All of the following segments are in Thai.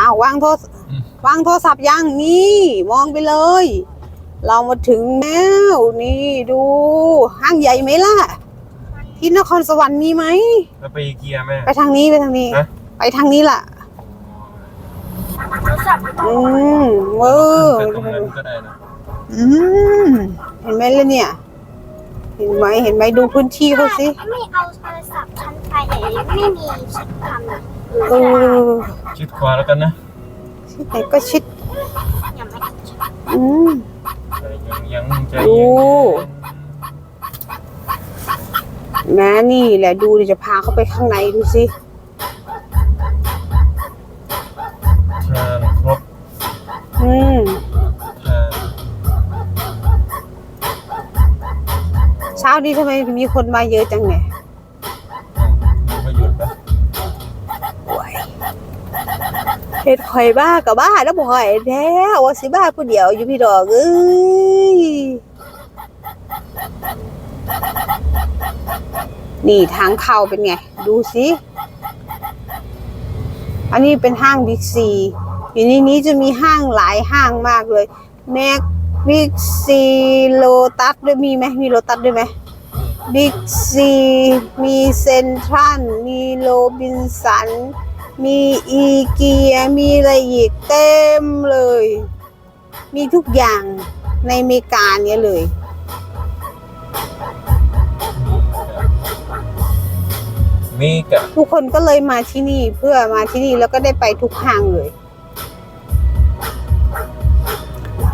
อ้าววางโทรอืมวางโทรศัพท์ยังนี่มองไปเลย เรามาถึงแล้วนี่ดูห้างใหญ่ไหมล่ะ ที่นครสวรรค์มีไหมแล้วไปอีเกียแม่ ไปทางนี้ไปทางนี้ ฮะ ไปทางนี้ล่ะโทรศัพท์ไม่ต้องอืมเออไปตรงนั้นก็ได้นะอืมเห็นไหมล่ะเนี่ย เห็นไหมเห็นไหมดูพื้นที่เขาสิ ไม่เอาโทรศัพท์ฉันไปไหนไม่มีชิดทำอะ เออชิดขวาแล้วกันนะที่ไหนก็ชิดยังไม่ชิดอืมใจยังยังใจดูเย็นแม่นี่แหละดูเดี๋ยวจะพาเขาไปข้างในดูสิทานครบอืมทานเช้านี้ทำไมมีคนมาเยอะจังเนี่ย เห็ดข่อยบ้ากับบ้าแล้วบ่ข่อยแท้ว่าสิบ้าผู้เดียวอยู่พี่ดอกเอ้ยนี่ทางเข้าเป็นไง ดูสิอันนี้เป็นห้างบิ๊กซีอยู่ในนี้จะมีห้างหลายห้างมากเลยแม็กบิ๊กซีโลตัสด้วยมีไหมมีโลตัสด้วยไหมบิ๊กซีมีเซ็นทรัลมีโรบินสัน มีอีเกียมีอะไรอีกเต็มเลย มีทุกอย่างในอเมริกาเนี่ยเลย มีกะทุกคนก็เลยมาที่นี่เพื่อมาที่นี่แล้วก็ได้ไปทุกห้างเลย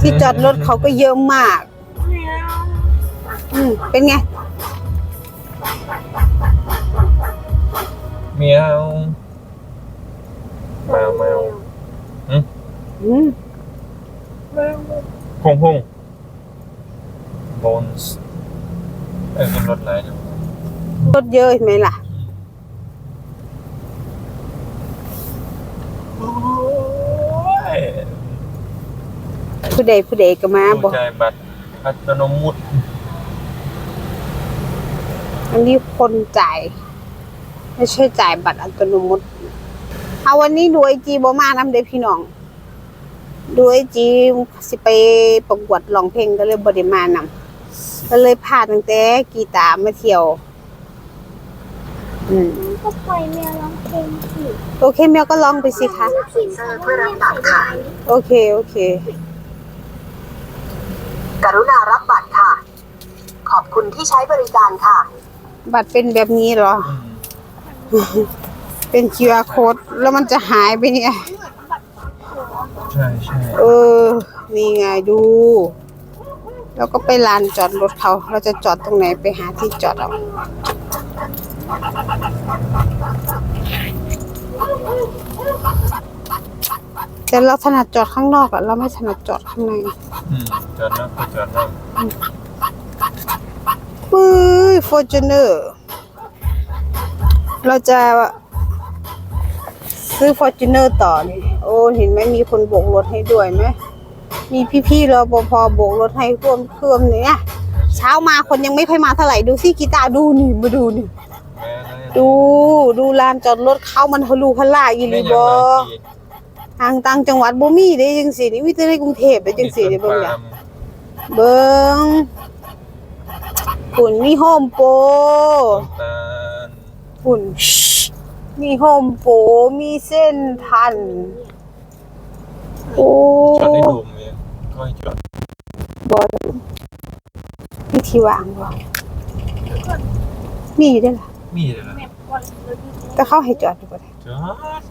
ที่จอดรถเขาก็เยอะมาก อืมเป็นไง เมียว แมวแมวอืมพงพงบอนส์เอ้ยเป็นรถไหนเนี่ยรถเยอะเห็นไหมล่ะโอ้ยผู้ใดผู้ใดก็มาบอกผู้ใจายบัตรอัตโนมุตอันนี้คนจ่าย ไม่ใช่จ่ายบัตรอัตโนมัติ เอาวันนี้ดูไอจีบมานำเด้อพี่น้องดูไอจีสิไปประกวดร้องเพลงก็เลยบไดิมานำก็เลยพาตั้งแต่กีตาร์มาเที่ยว อืมก็ปล่อยแมวร้องเพลงสิโอเคแมวก็ร้องไปสิคะผีเซอร์เพื่อรับบัตรค่ะ โอเค โอเค กรุณารับบัตรค่ะ ขอบคุณที่ใช้บริการค่ะ บัตรเป็นแบบนี้เหรอ เป็น QR code แล้วมันจะหายไปเนี่ย ใช่ใช่เออ นี่ไงดู แล้วก็ไปลานจอดรถเขา เราจะจอดตรงไหนไปหาที่จอดเอา แต่เราถนัดจอดข้างนอกอะเราไม่ถนัดจอดข้างในอืมจอดนะก็จอดนะปื้ยฟอร์จูเนอร์ เราจะ ซื้อฟอร์จูเนอร์ต่อนี่โอ้เห็นไหมมีคนโบกรถให้ด้วยไหมมีพี่ๆรปภโบกรถให้เพิ่มเพิ่มเนี่ยเช้ามาคนยังไม่ค่อยมาเท่าไหร่ดูสิกีตาร์ดูนี่มาดูนี่แม่เลยดูดูลานจอดรถเข้ามันทะลุพล่าอีหลีบอทางต่างจังหวัดบ่มีเด้จังซี่นี่มีแต่ในกรุงเทพเด้จังซี่เด้เบิ่งอย่าเบิ่งฝุ่นมีโฮมโปรตาลฝุ่น มีโฮมโปรมีเส้นทัน โอ้จอดในดูมเนี่ยก็ให้จอดบอมีที่วางบ่มีอยู่เด้อล่ะ มีเลยนะแต่เขาให้จอดอยู่บ่ได้จอด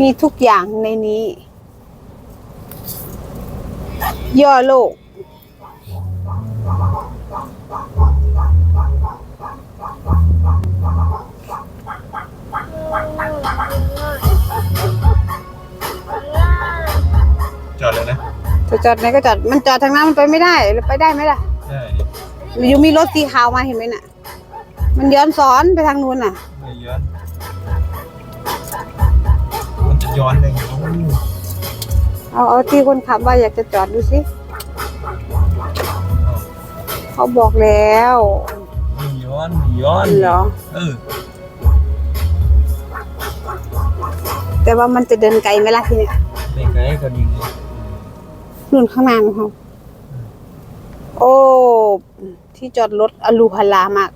มีทุกอย่างในนี้ ย่อโลก จะจอดไหนก็จอด มันจอดทางนั้นมันไปไม่ได้แล้วไปได้ไหมล่ะใช่อยู่มีรถสีขาวมาเห็นไหมน่ะ มันย้อนสอนไปทางนู้นน่ะ ไม่ย้อนมันจะย้อนเลยโอ้เอาเอาที่คนขับว่าอยากจะจอดดูสิ เขาบอกแล้วมีย้อนมีย้อนเหรอ เออ แต่ว่ามันจะเดินไกลไหมล่ะทีเนี้ยไม่ไกลก็นิ่งเลย นู่นข้างหน้าของเขาโอ้ ที่จอดรถอลูพลามาก